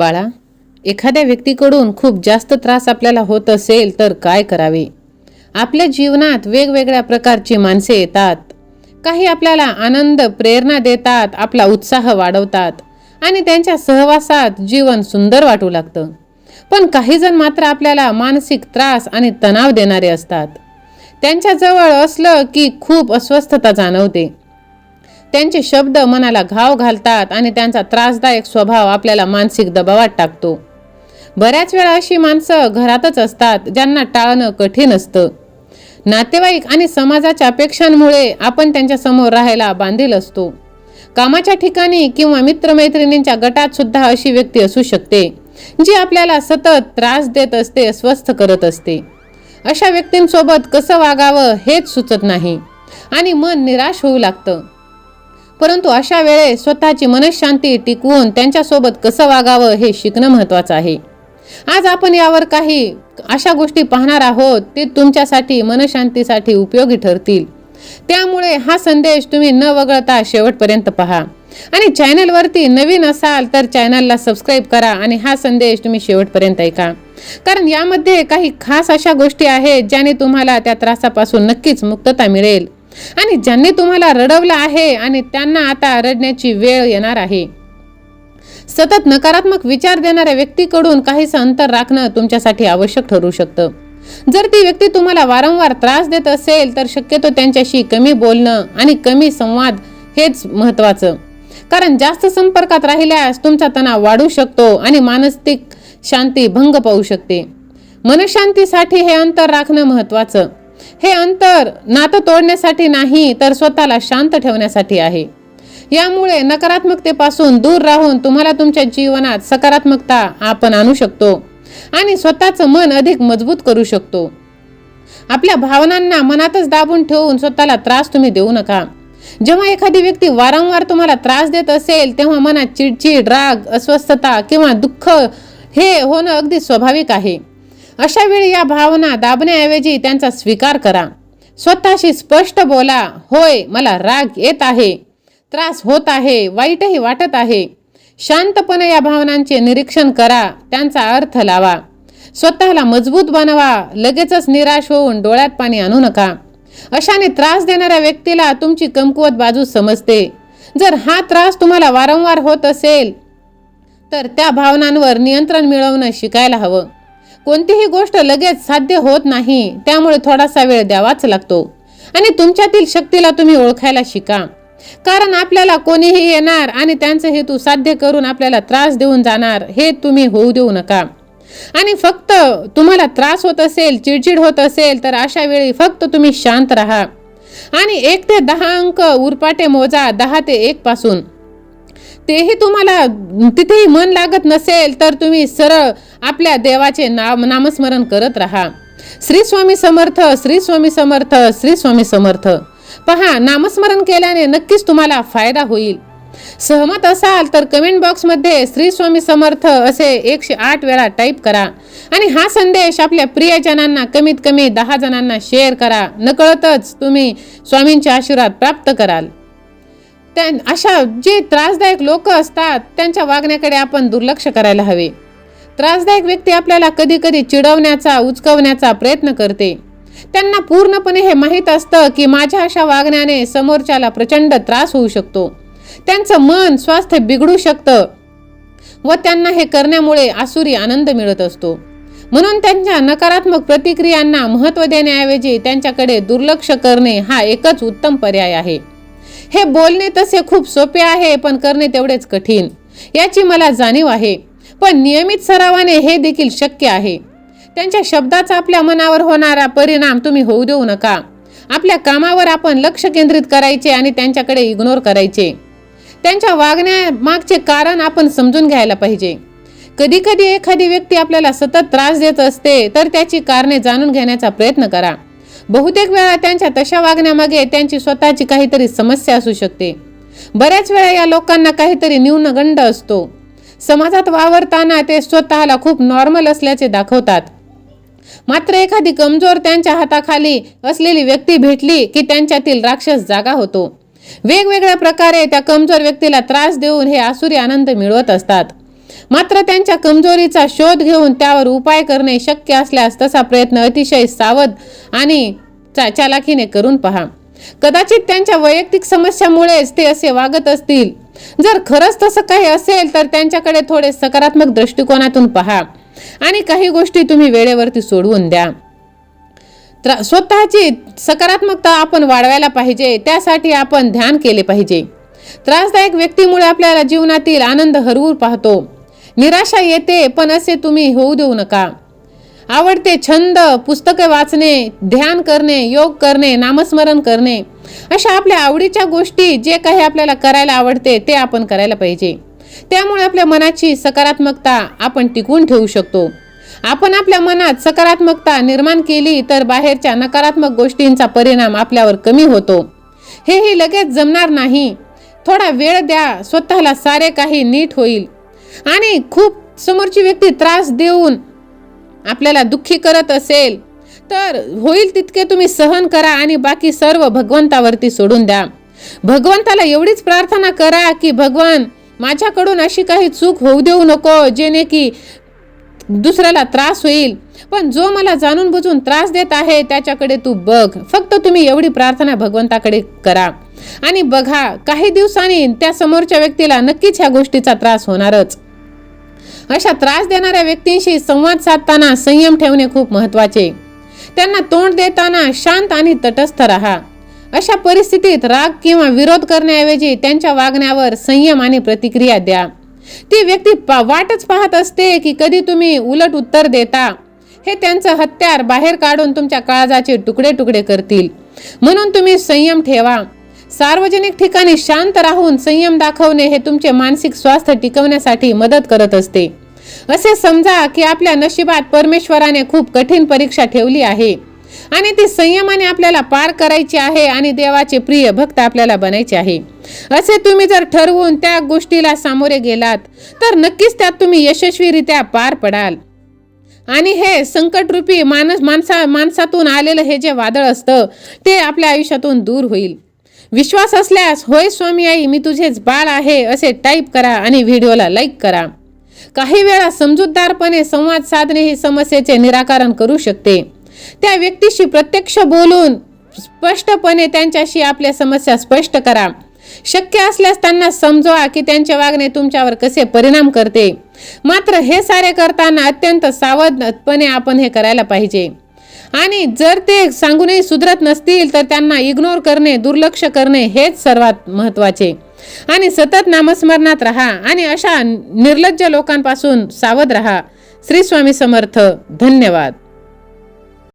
बाळा एखाद्या व्यक्तीकडून खूप जास्त त्रास आपल्याला होत असेल तर काय करावे? आपल्या जीवनात वेगवेगळ्या प्रकारची माणसे येतात. काही आपल्याला आनंद प्रेरणा देतात आपला उत्साह वाढवतात आणि त्यांच्या सहवासात जीवन सुंदर वाटू लागतं. पण काही जण मात्र आपल्याला मानसिक त्रास आणि तणाव देणारे असतात. त्यांच्याजवळ असलं की खूप अस्वस्थता जाणवते. त्यांचे शब्द मनाला घाव घालतात आणि त्यांचा त्रासदायक स्वभाव आपल्याला मानसिक दबावात टाकतो. बऱ्याच वेळा अशी माणसं घरातच असतात ज्यांना टाळणं कठीण असतं. नातेवाईक आणि समाजाच्या अपेक्षांमुळे आपण त्यांच्यासमोर राहायला बांधील असतो. कामाच्या ठिकाणी किंवा मित्रमैत्रिणींच्या गटात सुद्धा अशी व्यक्ती असू शकते जी आपल्याला सतत त्रास देत असते अस्वस्थ करत असते. अशा व्यक्तींसोबत कसं वागावं हेच सुचत नाही आणि मन निराश होऊ लागतं. परंतु अशा वेळेस स्वतःची मनशांती टिकवून त्यांच्यासोबत कसं वागावं हे शिकणं महत्त्वाचं आहे. आज आपण यावर काही अशा गोष्टी पाहणार आहोत ते तुमच्यासाठी मनशांतीसाठी उपयोगी ठरतील. त्यामुळे हा संदेश तुम्ही न वगळता शेवटपर्यंत पहा. आणि चॅनलवरती नवीन असाल तर चॅनलला सबस्क्राईब करा आणि हा संदेश तुम्ही शेवटपर्यंत ऐका. कारण यामध्ये काही खास अशा गोष्टी आहेत ज्याने तुम्हाला त्या त्रासापासून नक्कीच मुक्तता मिळेल. आणि ज्यांनी तुम्हाला रडवलं आहे आणि त्यांना आता रडण्याची वेळ येणार आहे. सतत नकारात्मक विचार देणाऱ्या व्यक्तीकडून काहीसं अंतर राखणं तुमच्यासाठी आवश्यक ठरू शकतं. जर ती व्यक्ती तुम्हाला वारंवार त्रास देत असेल तर शक्यतो त्यांच्याशी कमी बोलणं आणि कमी संवाद हेच महत्त्वाचं. कारण जास्त संपर्कात राहिल्यास तुमचा तणाव वाढू शकतो आणि मानसिक शांती भंग पाहू शकते. मनशांतीसाठी हे अंतर राखणं महत्त्वाचं. हे अंतर नातं तोडण्यासाठी नाही तर स्वतःला शांत ठेवण्यासाठी आहे. यामुळे नकारात्मकतेपासून दूर राहून तुम्हाला तुमच्या जीवनात सकारात्मकता आपण आणू शकतो आणि स्वतःचं मन अधिक मजबूत करू शकतो. आपल्या भावनांना मनातच दाबून ठेवून स्वतःला त्रास तुम्ही देऊ नका. जेव्हा एखादी व्यक्ती वारंवार तुम्हाला त्रास देत असेल तेव्हा मनात चिडचिड राग अस्वस्थता किंवा दुःख हे होणं अगदी स्वाभाविक आहे. अशा वेळी या भावना दाबण्याऐवजी त्यांचा स्वीकार करा. स्वतःशी स्पष्ट बोला होय मला राग येत आहे. त्रास होत आहे वाईटही वाटत आहे. शांतपणे या भावनांचे निरीक्षण करा त्यांचा अर्थ लावा. स्वतःला मजबूत बनवा लगेचच निराश होऊन डोळ्यात पाणी आणू नका. अशाने त्रास देणाऱ्या व्यक्तीला तुमची कमकुवत बाजू समजते. जर हा त्रास तुम्हाला वारंवार होत असेल तर त्या भावनांवर नियंत्रण मिळवणं शिकायला हवं. कोणतीही गोष्ट लगेच साध्य होत नाही त्यामुळे थोडासा वेळ द्यावाच लागतो. आणि तुमच्यातील शक्तीला तुम्ही ओळखायला शिका. कारण आपल्याला कोणीही येणार आणि त्यांचं हेतू साध्य करून आपल्याला त्रास देऊन जाणार हे तुम्ही होऊ देऊ नका. आणि फक्त तुम्हाला त्रास होत असेल चिडचिड होत असेल तर अशा वेळी फक्त तुम्ही शांत राहा. आणि एक ते दहा अंक उरपाटे मोजा दहा ते एक पासून. तेही तुम्हाला तिथेही मन लागत नसेल तर तुम्ही सरळ आपल्या देवाचे नाम नामस्मरण करत राहा. श्री स्वामी समर्थ श्री स्वामी समर्थ श्री स्वामी समर्थ. पहा नामस्मरण केल्याने नक्कीच तुम्हाला फायदा होईल. सहमत असाल तर कमेंट बॉक्समध्ये श्री स्वामी समर्थ असे एकशे आठ वेळा टाईप करा. आणि हा संदेश आपल्या प्रियजनांना कमीत कमी दहा जणांना शेअर करा. नकळतच तुम्ही स्वामींचे आशीर्वाद प्राप्त कराल. त्या अशा जे त्रासदायक लोक असतात त्यांच्या वागण्याकडे आपण दुर्लक्ष करायला हवे. त्रासदायक व्यक्ती आपल्याला कधी कधी चिडवण्याचा उचकवण्याचा प्रयत्न करते. त्यांना पूर्णपणे हे माहीत असतं की माझ्या अशा वागण्याने समोरच्याला प्रचंड त्रास होऊ शकतो. त्यांचं मन स्वास्थ्य बिघडू शकतं व त्यांना हे करण्यामुळे आसुरी आनंद मिळत असतो. म्हणून त्यांच्या नकारात्मक प्रतिक्रियांना महत्त्व देण्याऐवजी त्यांच्याकडे दुर्लक्ष करणे हा एकच उत्तम पर्याय आहे. हे बोलणे तसे खूप सोपे आहे पण करणे तेवढेच कठीण. याची मला जाणीव आहे. पण नियमित सरावाने हे देखील शक्य आहे. त्यांच्या शब्दाचा आपल्या मनावर होणारा परिणाम तुम्ही होऊ देऊ नका. आपल्या कामावर आपण लक्ष केंद्रित करायचे आणि त्यांच्याकडे इग्नोर करायचे. त्यांच्या वागण्यामागचे कारण आपण समजून घ्यायला पाहिजे. कधी कधी एखादी व्यक्ती आपल्याला सतत त्रास देत असते तर त्याची कारणे जाणून घेण्याचा प्रयत्न करा. बहुतेक वेळा त्यांच्या तशा वागण्यामागे त्यांची स्वतःची काहीतरी समस्या असू शकते. बऱ्याच वेळा या लोकांना काहीतरी न्यूनगंड असतो. समाजात वावरताना ते स्वतःला खूप नॉर्मल असल्याचे दाखवतात. मात्र एखादी कमजोर त्यांच्या हाताखाली असलेली व्यक्ती भेटली की त्यांच्यातील राक्षस जागा होतो. वेगवेगळ्या प्रकारे त्या कमजोर व्यक्तीला त्रास देऊन हे आसुरी आनंद मिळवत असतात. मात्र त्यांच्या कमजोरीचा शोध घेऊन त्यावर उपाय करणे शक्य असल्यास तसा प्रयत्न अतिशय सावध आणि चा चालाखीने करून पहा. कदाचित त्यांच्या वैयक्तिक समस्यामुळेच ते असे वागत असतील. जर खरंच तसं काही असेल तर त्यांच्याकडे थोडे सकारात्मक दृष्टिकोनातून पहा आणि काही गोष्टी तुम्ही वेळेवरती सोडवून द्या. त्रा स्वतःची सकारात्मकता आपण वाढवायला पाहिजे त्यासाठी आपण ध्यान केले पाहिजे. त्रासदायक व्यक्तीमुळे आपल्याला जीवनातील आनंद हरवून पाहतो. निराशा येते पण असे तुम्ही होऊ देऊ नका. आवडते छंद पुस्तके वाचणे ध्यान करणे योग करणे नामस्मरण करणे अशा आपल्या आवडीच्या गोष्टी जे काही आपल्याला करायला आवडते ते आपण करायला पाहिजे. त्यामुळे आपल्या मनाची सकारात्मकता आपण टिकवून ठेवू शकतो. आपण आपल्या मनात सकारात्मकता निर्माण केली तर बाहेरच्या नकारात्मक गोष्टींचा परिणाम आपल्यावर कमी होतो. हेही लगेच जमणार नाही. थोडा वेळ द्या स्वतःला सारे काही नीट होईल. आणि खूप समोरची व्यक्ती त्रास देऊन आपल्याला दुःखी करत असेल तर होईल तितके तुम्ही सहन करा आणि बाकी सर्व भगवंतावरती सोडून द्या. भगवंताला एवढीच प्रार्थना करा की भगवान माझ्याकडून अशी काही चूक होऊ देऊ नको जेणे की दुसऱ्याला त्रास होईल. पण जो मला जाणून बुजून त्रास देत आहे त्याच्याकडे तू बघ. फक्त तुम्ही एवढी प्रार्थना भगवंताकडे करा. आणि बघा काही दिवसांनी त्या समोरच्या व्यक्तीला नक्कीच ह्या गोष्टीचा त्रास होणारच. अशा त्रास देणाऱ्या व्यक्तींशी संवाद साधताना संयम ठेवणे खूप महत्त्वाचे त्यांना तोंड देताना शांत आणि तटस्थ राहा. अशा परिस्थितीत राग किंवा विरोध करण्याऐवजी त्यांच्या वागण्यावर संयम आणि प्रतिक्रिया द्या. ती व्यक्ती पा वाटच पाहत असते की कधी तुम्ही उलट उत्तर देता. हे त्यांचं हत्यार बाहेर काढून तुमच्या काळजाचे तुकडे तुकडे करतील. म्हणून तुम्ही संयम ठेवा. सार्वजनिक ठिकाणी शांत राहून संयम दाखवणे हे तुमचे मानसिक स्वास्थ्य टिकवण्यासाठी मदत करत असते. असे समजा की आपल्या नशिबात परमेश्वराने खूप कठीण परीक्षा ठेवली आहे आणि ती संयमाने आपल्याला पार करायची आहे आणि देवाचे प्रिय भक्त आपल्याला बनायचे आहे. असे तुम्ही जर ठरवून त्या गोष्टीला सामोरे गेलात तर नक्कीच त्यात तुम्ही यशस्वीरित्या पार पडाल. आणि हे संकटरूपी माणस माणसा माणसातून आलेलं हे जे वादळ असतं ते आपल्या आयुष्यातून दूर होईल. विश्वास असल्यास होय स्वामी आई मी तुझेच बाळ आहे असे टाईप करा आणि व्हिडिओला लाईक करा. काही वेळा समजूतदारपणे संवाद साधणे ही समस्येचे निराकरण करू शकते. त्या व्यक्तीशी प्रत्यक्ष बोलून स्पष्टपणे त्यांच्याशी आपल्या समस्या स्पष्ट करा. शक्य असल्यास त्यांना समजवा की त्यांचे वागणे तुमच्यावर कसे परिणाम करते. मात्र हे सारे करताना अत्यंत सावधपणे आपण हे करायला पाहिजे. आणि जर ते सांगूनही सुधरत नसतील तर त्यांना इग्नोर करणे दुर्लक्ष करणे हेच सर्वात महत्त्वाचे आणि सतत नामस्मरणात राहा आणि अशा निर्लज्ज लोकांपासून सावध राहा. श्री स्वामी समर्थ. धन्यवाद.